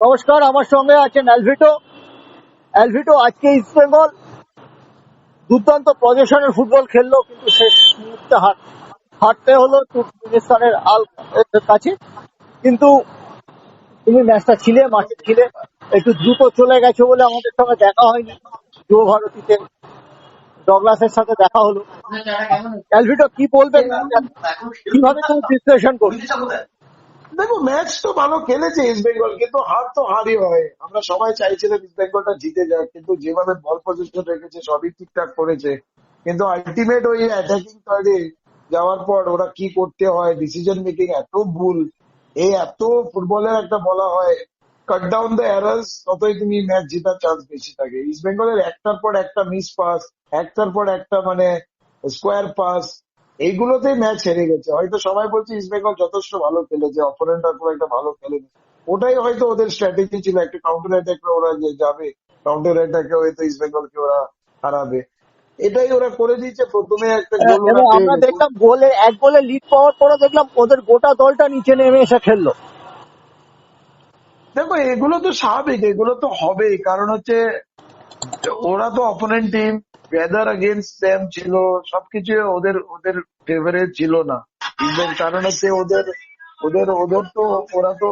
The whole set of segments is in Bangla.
নমস্কার, আমার সঙ্গে আছেন অ্যালভিটো অ্যালভিটো আজকে ইস্ট বেঙ্গল দুর্দান্ত পজিশনের ফুটবল খেললো, কিন্তু শেষ মুহূর্তে হার হারতে হলো তুর্কমেনিস্তানের আল কাছে। কিন্তু তুমি ম্যাচটা ছিলে, মাঠে ছিলে। একটু দ্রুত চলে গেছো বলে আমাদের সঙ্গে দেখা হয়নি। যুব ভারতীতে ডগলাসের সাথে দেখা হলো। অ্যালভিটো কি বলবেন? কীভাবে তুমি বিশ্লেষণ করবে দেখো ম্যাচ তো ভালো খেলেছে ইস্ট বেঙ্গল কিন্তু হার তো হারই হয়। আমরা সবাই চাইছিলাম ইস্ট বেঙ্গলটা জিতে যাক, কিন্তু যেভাবে বল পজিশন রেখেছে, সবই ঠিকঠাক করেছে। কিন্তু আলটিমেট ওই অ্যাটাকিং থার্ডে যাওয়ার পর ওরা কি করতে হয় ডিসিশন মেকিং এত ভুল। এই এত ফুটবলের একটা বলা হয় কাট ডাউন দ্য এরার্স ততই তুমি ম্যাচ জেতার চান্স বেশি থাকে। ইস্ট বেঙ্গলের একটার পর একটা মিস পাস একটার পর একটা মানে স্কোয়ার পাস এইগুলোতেই ম্যাচ হেরে গেছে। হয়তো সবাই বলছে ইস্ট বেঙ্গল যথেষ্ট ভালো খেলেছে অপোনেন্টরা খুব একটা ভালো খেলেনি। ওটাই হয়তো ওদের স্ট্র্যাটেজি ছিল একটা কাউন্টার অ্যাটাকে ওরা যে যাবে কাউন্টার অ্যাটাকে হয়তো ইস্ট বেঙ্গলকে ওরা হারাবে। এটাই ওরা করে দিয়েছে প্রথমে একটা গোল পেয়ে আমরা দেখলাম গোলে এক গোলে লিড পাওয়ার পরে দেখলাম ওদের গোটা দলটা নিচে নেমে এসে খেললো। দেখো এগুলো তো স্বাভাবিক এগুলো তো হবেই। কারণ হচ্ছে ওরা তো opponent team weather against them ছিল সবকিছু ওদের ওদের ফেভারে ছিল না। ইভেন কারণ হচ্ছে ওদের ওদের ওদের তো ওরা তো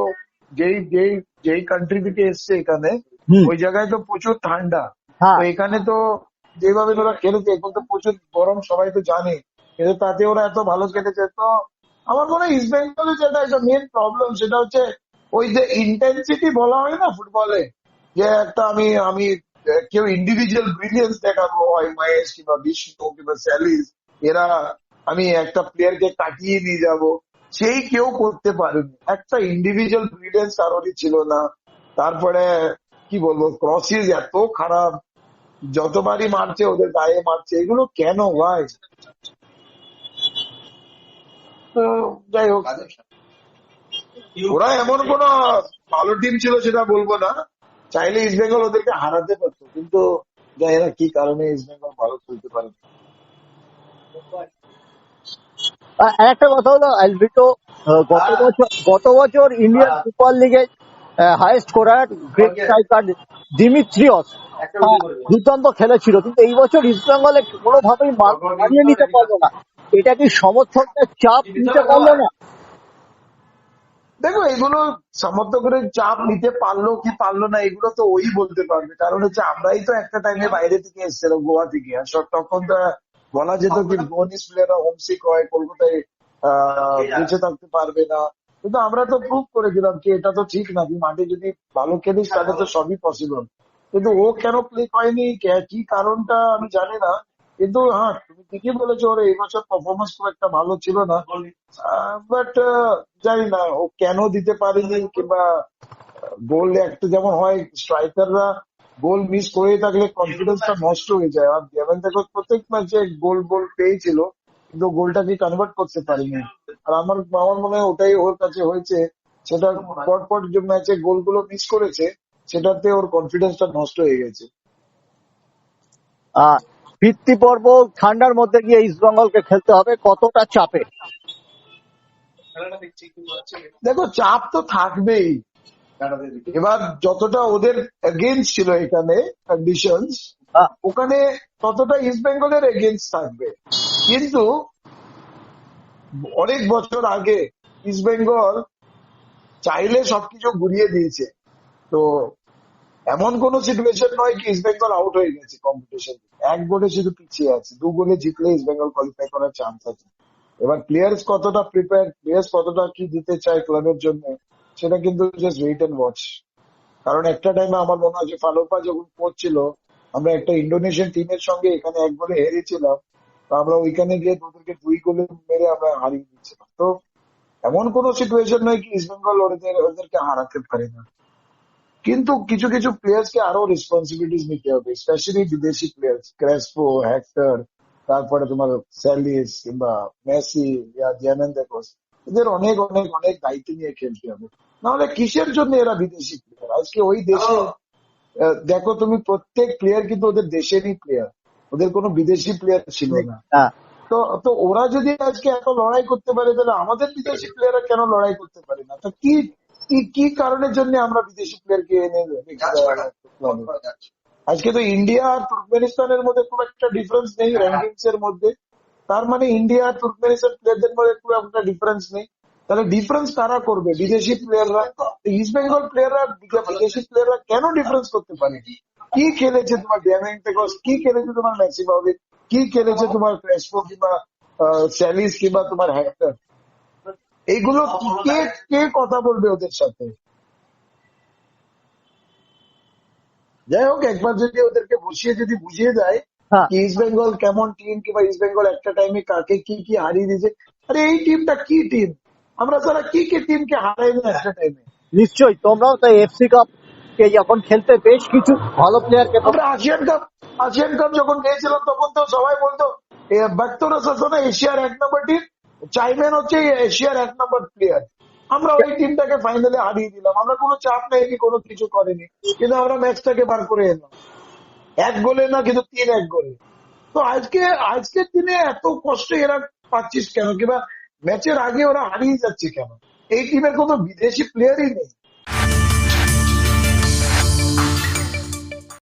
যেই যেই যেই কান্ট্রি থেকে এসছে এখানে ওই জায়গায় তো প্রচুর ঠান্ডা। হ্যাঁ। এখানে তো যেভাবে ওরা খেলেছে এখন তো প্রচুর গরম সবাই তো জানে। কিন্তু তাতে ওরা এত ভালো খেলেছে তো আমার মনে হয় ইস্ট বেঙ্গলে যেটা একটা মেন প্রবলেম সেটা হচ্ছে ওই যে ইন্টেন্সিটি বলা হয় না ফুটবলে যে একটা আমি আমি কেউ ইন্ডিভিজুয়াল ব্রিলিয়েন্স দেখাবো হয় মহেশ কিংবা বিষ্ণু কিংবা স্যালিস এরা আমি একটা প্লেয়ারকে কাটিয়ে নিয়ে যাব। সেই কেউ করতে পারেনি। একটা ইন্ডিভিজুয়াল ব্রিলিয়েন্স কারোরই ছিল না। তারপরে কি বলব ক্রসিস এত খারাপ। যতবারই মারছে ওদের গায়ে মারছে। এগুলো কেন ভাই যাই হোক। ওরা এমন কোন ভালো টিম ছিল সেটা বলব না। চাইলে ইস্ট বেঙ্গল ওদেরকে হারাতে পারতো কিন্তু জানি না কি কারণে ইস্ট বেঙ্গল ভালো খেলতে পারে? আর একটা কথা হলো অ্যালভিটো গত বছর গত বছর ইন্ডিয়ান সুপার লিগে highest scorer great striker Dimitrios দুর্দান্ত খেলেছিল কিন্তু এই বছর ইস্ট বেঙ্গলে কোনোভাবেই মানিয়ে নিতে পারল না। এটা কি সমর্থকদের চাপ নিতে পারল না? দেখো এগুলো সমর্থকের চাপ নিতে পারল কি পারল না এগুলো তো ওই বলতে পারবে। কারণ হচ্ছে আমরাই তো একটা টাইমে বাইরে থেকে এসেছিলাম গোয়া থেকে। আর তখন তো বলা যেত কি গোয়ানিস প্লেয়াররা হোমসিক হয় কলকাতায় আহ, বেঁচে থাকতে পারবে না। কিন্তু আমরা তো প্রুভ করে দিলাম কি এটা তো ঠিক না তুই মাঠে যদি ভালো খেলিস তাহলে তো সবই পসিবল কিন্তু ও কেন প্লে হয়নি কি কারণটা আমি জানি না। কিন্তু হ্যাঁ তুমি ঠিকই বলেছ ওর এই বছর পারফরমেন্স খুব একটা ভালো ছিল না। বাট জানি না ও কেন দিতে পারেনি কিংবা গোল একটা যেমন হয় স্ট্রাইকাররা গোল মিস করে থাকলে কনফিডেন্সটা নষ্ট হয়ে যায়। আর যেমন দেখো প্রত্যেক ম্যাচে গোল গোল পেয়েছিল কিন্তু গোলটাকে কনভার্ট করতে পারিনি। আর আমার আমার মনে হয় ওটাই ওর কাছে হয়েছে। সেটা পর পর যে ম্যাচে গোলগুলো মিস করেছে সেটাতে ওর কনফিডেন্সটা নষ্ট হয়ে গেছে। আহ, ভিত্তি পর্ব ঠান্ডার মধ্যে গিয়ে ইস্ট বেঙ্গলকে খেলতে হবে কতটা চাপে? দেখো চাপ তো থাকবেই। এবার যতটা ওদের এগেনস্ট ছিল এখানে কন্ডিশনস আহ, ওখানে ততটা ইস্ট বেঙ্গলের এগেনস্ট থাকবে। কিন্তু অনেক বছর আগে ইস্ট বেঙ্গল চাইলে সবকিছু ঘুরিয়ে দিয়েছে। তো এমন কোন সিচুয়েশন নয় কি ইস্ট বেঙ্গল আউট হয়ে গেছে কম্পিটিশন এক গোলে শুধু পিছিয়ে আছে, দু গোলে জিতলে ইস্ট বেঙ্গল কোয়ালিফাই করার চান্স আছে। এবার প্লেয়ার্স কতটা প্রিপেয়ার প্লেয়ার্স কতটা কি দিতে চায় ক্লাবের জন্য, সেটা কিন্তু জাস্ট ওয়েট এন্ড ওয়াচ কারণ একটা টাইমে আমার মনে হয় যে ফালোপা যখন পড়ছিল আমরা একটা ইন্ডোনেশিয়ান টিমের সঙ্গে এখানে এক গোলে হেরেছিলাম, তো আমরা ওইখানে গিয়ে ওদেরকে দুই গোলে মেরে আমরা হারিয়ে দিচ্ছিলাম তো এমন কোন সিচুয়েশন নয় কি ইস্ট বেঙ্গল ওদের, ওদেরকে হারাতে পারে না। কিন্তু কিছু কিছু প্লেয়ার্স কে আরও রেসপন্সিবিলিটিস নিতে হবে স্পেশালি বিদেশি প্লেয়ার্স ক্রেসপো হ্যাক্টর তারপরে তোমার স্যালিস কিংবা মেসি ইয়া জেমেন দেখোস এদের অনেক অনেক অনেক দায়িত্ব নিয়ে খেলতে হবে। নাহলে কিসের জন্য এরা বিদেশি প্লেয়ার আজকে ওই দেশে দেখো তুমি প্রত্যেক প্লেয়ার কিন্তু ওদের দেশেরই প্লেয়ার ওদের কোনো বিদেশি প্লেয়ার ছিল না। তো তো ওরা যদি আজকে এত লড়াই করতে পারে তাহলে আমাদের বিদেশি প্লেয়াররা কেন লড়াই করতে পারে না? তো কি কি কি কারণের জন্য আমরা বিদেশি প্লেয়ারকে এনে রেখে দেওয়া হলো? আজকে তো ইন্ডিয়া আর তুর্কমেনিস্তানের মধ্যে খুব একটা ডিফারেন্স নেই র্যাঙ্কিংস এর মধ্যে। তার মানে ইন্ডিয়া আর তুর্কমেনিস্তান প্লেয়ারদের মধ্যে খুব একটা ডিফারেন্স নেই। তাহলে ডিফারেন্স কারা করবে? বিদেশি প্লেয়াররা ইস্ট বেঙ্গল প্লেয়াররা বিদেশি প্লেয়াররা কেন ডিফারেন্স করতে পারে? কি খেলেছে তোমার ড্যামিং পেকস কি খেলেছে তোমার ম্যাক্সিমাভিক কি খেলেছে তোমার ক্রেসপো কিংবা স্যালিস কিংবা তোমার হ্যাক্টর এইগুলো কে কে কথা বলবে ওদের সাথে? যাই হোক একবার যদি ওদেরকে বসিয়ে যদি বুঝিয়ে দেয় হ্যাঁ। কি ইস্ট বেঙ্গল কেমন টিম কিংবা ইস্ট বেঙ্গল একটা টাইমে কাকে কি কি হারিয়ে দিয়েছে। আরে এই টিমটা কি টিম আমরা তারা কি কি টিমকে হারাইনি একটা টাইমে নিশ্চয়ই তোমরাও তাই এফসি কাপ কে যখন খেলতে বেশ কিছু ভালো প্লেয়ারকে আমরা আসিয়ান কাপ আসিয়ান কাপ যখন গিয়েছিলাম তখন তো সবাই বলতো ব্যাক্তরা শাসনে এশিয়ার এক নম্বর টিম চাইম্যান হচ্ছে এশিয়ার এক নম্বর প্লেয়ার আমরা ওই টিমটাকে ফাইনালে হারিয়ে দিলাম। আমরা কোনো চাপ নেই কোনো কিছু করেনি। কিন্তু আমরা ম্যাচটাকে বার করে এলাম। এক গোলে না, কিন্তু তিন এক গোলে। তো আজকে আজকের দিনে এত কষ্ট এরা পাচ্ছিস কেন? কিংবা ম্যাচের আগে ওরা হারিয়ে যাচ্ছে কেন? এই টিমের কোনো বিদেশি প্লেয়ারই নেই।